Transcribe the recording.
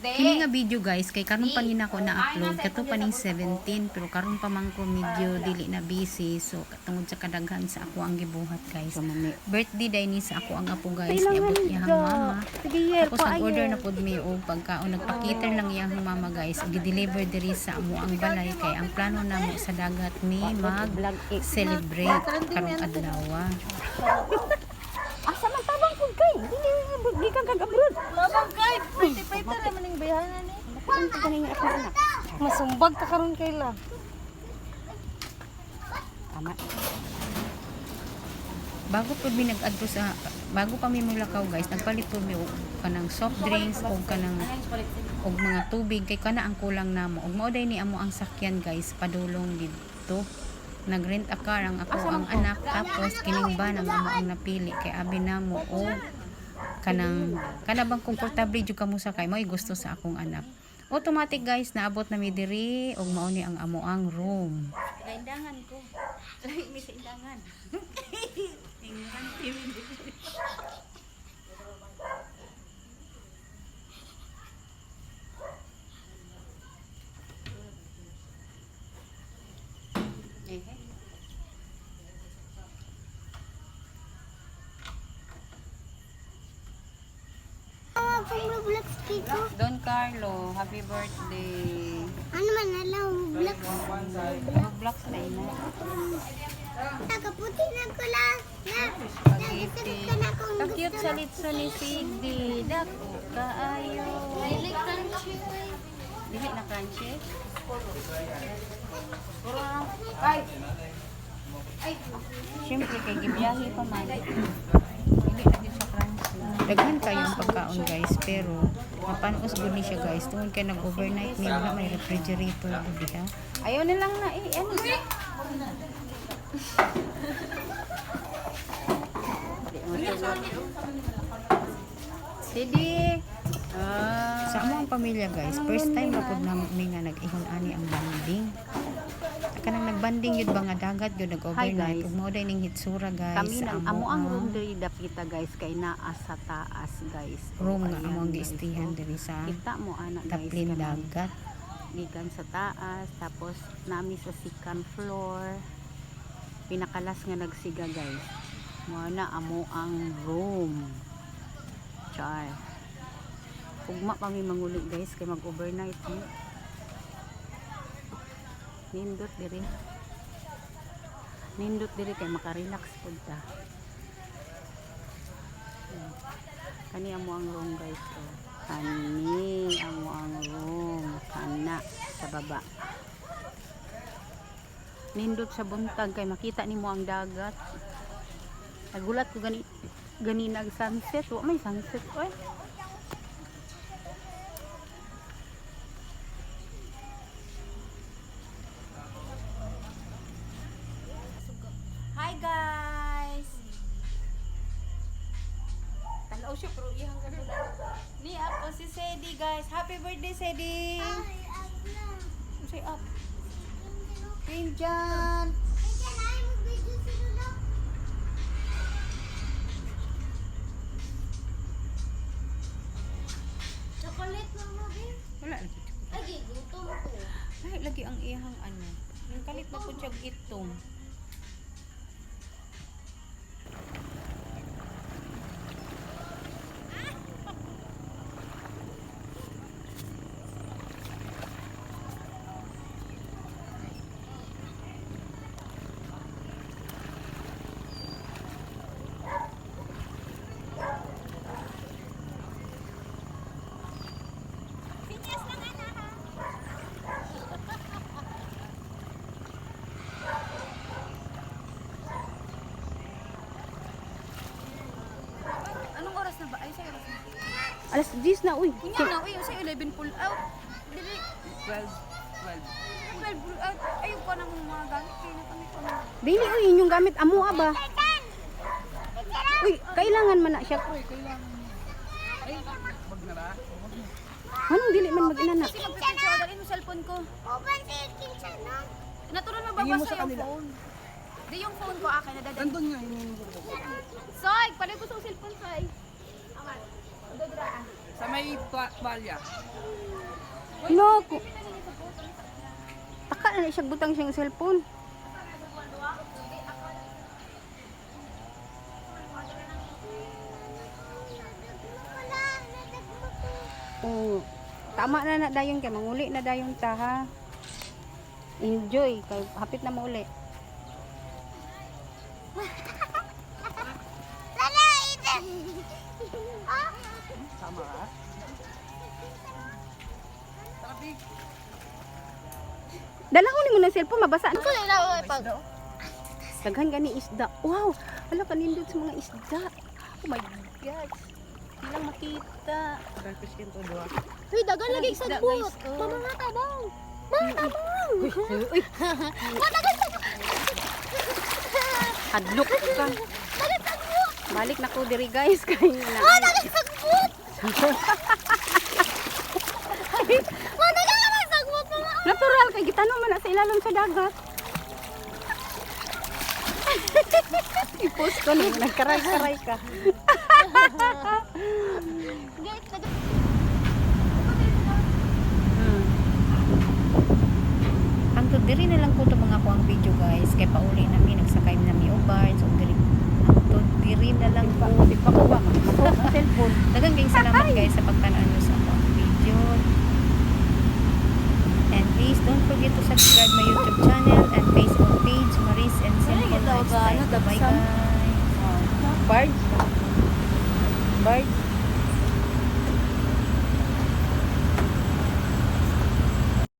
Kini nga video guys, kay karon pa nina ko na-upload, kato pa ning 17, pero karon pa man ko medyo dili na busy, so tungod sa kadaghan sa ako ang gibuhat guys. Birthday day ni sa ako ang apo guys, niabot iyang mama. Sige, yel, Tapos nag-order na pod mi og pagkaon, nagpakiter lang iyang mama guys, gi-deliver diri sa amo ang balay. Kay ang plano namo sa dagat mi mag celebrate karong adlaw. Dili di ka kag-abroad. Labang kay, 25 na naman yung bayanan ni. Ano ka ning ako anak? Masumbag ka karon kay la. Tama. Bago po mi nag-adto sa bago pa mi mulakaw guys, nagpalit po mi og kanang soft drinks og kanang og mga tubig kay kana ang kulang namo. Og mao ni amo ang sakyan guys padulong didto. Nagrent a car ang ako ang anak tapos kining ban ang amo ang napili kay abi namo og kanang kana bang komportable jud kamo sa kay mo gusto sa akong anak. Automatic guys naabot na mi diri og mao ni ang amo ang room. Kaindangan ko. Mi sa indangan. Pang Roblox dito. Don Carlo, happy birthday. Ano man alam, Roblox. Roblox na ina. Nakaputi na ko lang. Na, Spaghetti. ka na kung Ka-cute sa litso ni Sigdi. Dako kaayo. Dili crunchy. Dili na crunchy. Siyempre kay gibiyahe pa man. Dili na gid siya crunchy. Daghan kayo ang pagkaon guys, pero mapanos gud ni siya guys. Tungod kay nag-overnight ni wala may refrigerator gud ha. Ayaw nilang na eh. Ano? Sidi. Sa among pamilya guys, first time na namo mi nga nag-ihon ani ang banding. Nagbanding yun ba nga dagat yun nag-overnight. Ug mao ning hitsura guys. Kami sa nang amo ang ang room diri dapita guys kay naa sa taas guys. room nga amo ang giistihan diri sa Kita mo ana guys. taplin dagat. gikan sa taas tapos nami sa second floor pinakalas nga nagsiga guys mo na amo ang room char ugma pa mi manguli guys kay mag overnight eh. nindot diri nindot diri kay makarelax pud ta. Hmm. kani amo ang room guys oh. kani amo ang room. Kana sa baba. Nindot sa buntag kay makita nimo ang dagat. Nagulat ko gani gani nag sunset. Wa may sunset oy. Hi Tanaw siya pero iyang ganun. Ni ako si Sedi guys. Happy birthday Sedi! Say up. Pinjan! Chocolate mo, babe. Wala lagi. Lagi, gutom ko. Lahi lagi ang iyang ano. Yung kalit na pud siya itong. Anong oras na ba? Ay, sa oras na. alas 10 na uy Kunya na, uy, sa 11 pull out. Dili. 12. 12 pull out. Ayun ko ng mga gamit. Kaya na kami ko na. dili uy inyong gamit amo ba uy kailangan man na siya Anong dili man mag-inana? Kasi magpipicture, dalhin mo cellphone ko. Open sa kinsa, no? Natural mababasa yung phone. Di yung phone ko akin, nadadali. Nandun nga, Soy, palay ko sa cellphone, Soy. Ah. may balya. No, ko. Taka na siya butang siyang cellphone. Oh, tama na na dayon kay manguli na dayon ta ha. Enjoy kay hapit na mauli. Tama ka? Sabi, Dalahon ni mo ng cellphone mabasa. Ako na ilaw pag. Daghan gani isda. Wow, wala kanindot sa mga isda. Oh my god. Hindi lang makita. dahil piskin to doon. Uy, dagan lagi sa guys, oh. Mama nga tabang. Mama tabang. Uy, uy. Hadlok ka. Balik na ko diri guys kay na. Ah, dagan sa sa bot, mama. Natural kay gitano man na sa ilalom sa dagat. I-post ko na nagkaray-karay ka. Hmm. Hangtod diri na lang ko to mga kuang video guys. Kay pauli nami nagsakay nami og bar so diri hangtod diri na lang ko. Di pa ko ba ma? Cellphone. Daghang kayong salamat guys sa pagtan-aw niyo sa akong video. And please don't forget to subscribe my YouTube channel and Facebook page Maris and Simple Lifestyle. Bye guys. Birds. Birds.